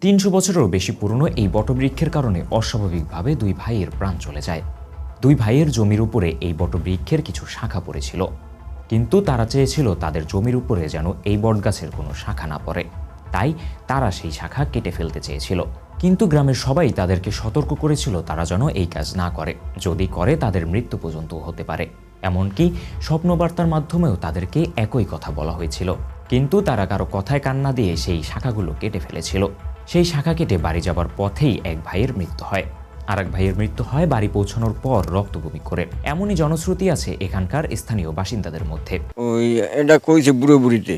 তিনশো বছরেরও বেশি পুরনো এই বটবৃক্ষের কারণে অস্বাভাবিকভাবে দুই ভাইয়ের প্রাণ চলে যায়। দুই ভাইয়ের জমির উপরে এই বটবৃক্ষের কিছু শাখা পড়েছিল। কিন্তু তারা চেয়েছিল তাদের জমির উপরে যেন এই বটগাছের কোনো শাখা না পড়ে। তাই তারা সেই শাখা কেটে ফেলতে চেয়েছিল। কিন্তু গ্রামের সবাই তাদেরকে সতর্ক করেছিল তারা যেন এই কাজ না করে। যদি করে, তাদের মৃত্যু পর্যন্ত হতে পারে। এমনকি স্বপ্নবার্তার মাধ্যমেও তাদেরকে একই কথা বলা হয়েছিল। কিন্তু তারা কারও কথায় কান্না দিয়ে সেই শাখাগুলো কেটে ফেলেছিল। সেই শাখা কেটে বাড়ি যাবার পথেই এক ভাইয়ের মৃত্যু হয়। আর এক ভাইয়ের মৃত্যু হয় বাড়ি পৌঁছানোর পর রক্তভূমি করে। এমনই জনশ্রুতি আছে এখানকার স্থানীয় বাসিন্দাদের মধ্যে। ওই, এটা কইছে বুড়ো বুড়িতে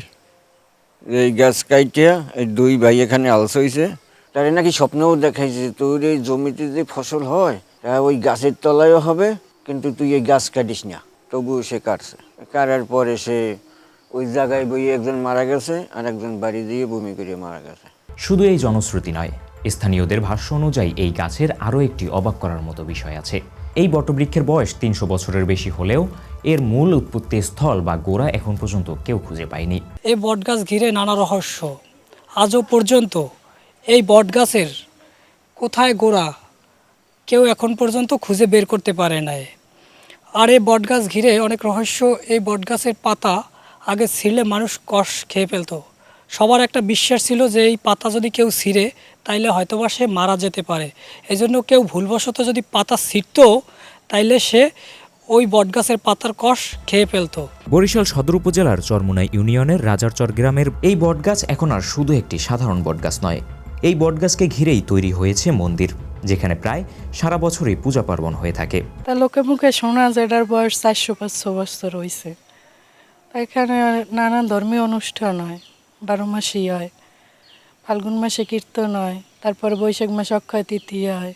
এই গাছ কাইটিয়া, এই দুই ভাই এখানে আলস হয়েছে তারে নাকি স্বপ্নেও দেখাইছে, তোর এই জমিতে যে ফসল হয়, তা ওই গাছের তলায়ও হবে, কিন্তু তুই এই গাছ কাটিস না। তবুও সে কাটছে। কাটার পরে সে ওই জায়গায় বই একজন মারা গেছে আর একজন বাড়ি দিয়ে বমি করে মারা গেছে। শুধু এই জনশ্রুতি নয়, স্থানীয়দের ভাষ্য অনুযায়ী এই গাছের আরও একটি অবাক করার মতো বিষয় আছে। এই বটবৃক্ষের বয়স তিনশো বছরের বেশি হলেও এর মূল উৎপত্তি স্থল বা গোড়া এখন পর্যন্ত কেউ খুঁজে পায়নি। এই বটগাছ ঘিরে নানা রহস্য। আজও পর্যন্ত এই বটগাছের কোথায় গোড়া, কেউ এখন পর্যন্ত খুঁজে বের করতে পারে নাই। আর এই বটগাছ ঘিরে অনেক রহস্য, এই বটগাছের পাতা আগে ছিঁড়লে মানুষ কষ খেয়ে ফেলতো। সবার একটা বিশ্বাস ছিল যে এই পাতা যদি কেউ ছিঁড়ে তাইলে হয়তোবা সে মারা যেতে পারে। এই জন্য কেউ ভুলবশত যদি পাতা ছিঁড়তো তাইলে সে ওই বটগাছের পাতার কষ খেয়ে ফেলতো। বরিশাল সদর উপজেলার চরমুনাই ইউনিয়নের রাজারচর গ্রামের এই বটগাছ এখন আর শুধু একটি সাধারণ বটগাছ নয়। এই বটগাছকে ঘিরেই তৈরি হয়েছে মন্দির যেখানে প্রায় সারা বছরই পূজা পার্বণ হয়ে থাকে। তা লোকে মুখে শোনা যায় এটার বয়স চারশো পাঁচশো বছর হয়েছে তা এখানে নানান ধর্মীয় অনুষ্ঠান হয়। বারো মাসেই হয়। ফাল্গুন মাসে কীর্তন হয়, তারপরে বৈশাখ মাসে অক্ষয় তৃতীয়া হয়,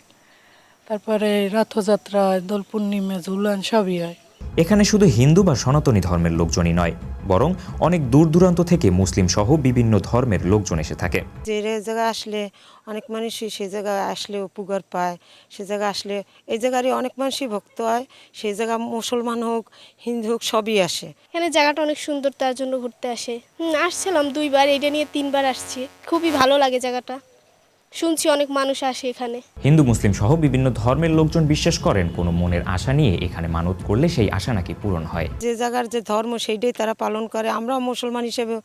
তারপরে রথযাত্রা হয়, দোল পূর্ণিমা, ঝুলান সবই হয়। এখানে শুধু হিন্দু বা সনাতনী ধর্মের লোকজনই নয় বরং অনেক দূর দূরান্ত থেকে মুসলিম সহ বিভিন্ন ধর্মের লোকজন এসে থাকে। যে রে- জায়গায় আসলে অনেক মানুষই সে জায়গায় আসলে উপকার পায় সে জায়গায় আসলে এই জায়গারই অনেক মানুষই ভক্ত হয় সেই জায়গা মুসলমান হোক হিন্দু হোক সবই আসে। এখানে জায়গাটা অনেক সুন্দর তার জন্য ঘুরতে আসে। হুম, আসছিলাম দুইবার এটা নিয়ে তিনবার আসছি। খুবই ভালো লাগে জায়গাটা। শুনছি অনেক মানুষ আসে এখানে। হিন্দু মুসলিম সহ বিভিন্ন ধর্মের লোকজন বিশ্বাস করেন কোনো মনের আশা নিয়ে এখানে মানত করলে সেই আশা নাকি পূরণ হয়। যে জায়গার যে ধর্ম সেইটাই তারা পালন করে। আমরাও মুসলমান হিসেবে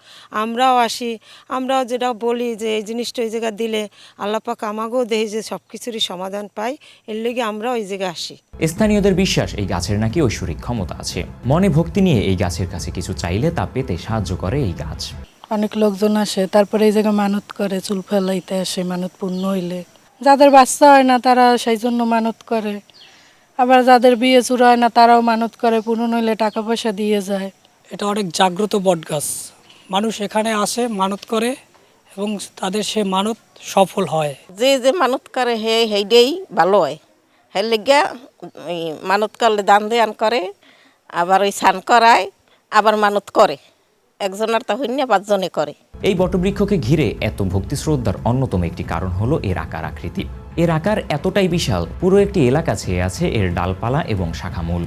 আমরাও আসি। আমরাও যেটা বলি যে এই জিনিসটা এই জায়গায় দিলে আল্লাপাক আমাকেও দেয় যে সব কিছুরই সমাধান পাই এর লেগে আমরাও এই জায়গায় আসি। স্থানীয়দের বিশ্বাস এই গাছের নাকি ঐশ্বরিক ক্ষমতা আছে। মনে ভক্তি নিয়ে এই গাছের কাছে কিছু চাইলে তা পেতে সাহায্য করে এই গাছ। অনেক লোকজন আসে তারপরে এই জায়গায় মানত করে চুল ফেলাইতে আসে মানত পূর্ণ হইলে। যাদের বাচ্চা হয় না তারা সেই জন্য মানত করে। আবার যাদের বিয়ে চূড়া হয় না তারাও মানত করে পূর্ণ হইলে টাকা পয়সা দিয়ে যায়। এটা অনেক জাগ্রত বটগাছ মানুষ এখানে আসে মানত করে এবং তাদের সে মানত সফল হয়। যে যে মানত করে হে সেইটাই ভালো হয়। হের লেগে মানত করলে দান দেয়ান করে আবার ওই স্নান করায় আবার মানত করে। একজনের তা হইন্য পাঁচজনে করে। এই বটবৃক্ষকে ঘিরে এত ভক্তি শ্রদ্ধার অন্যতম একটি কারণ হলো এর আকার আকৃতি। এর আকার এতটাই বিশাল, পুরো একটি এলাকা ছেয়ে আছে এর ডালপালা এবং শাখামূল।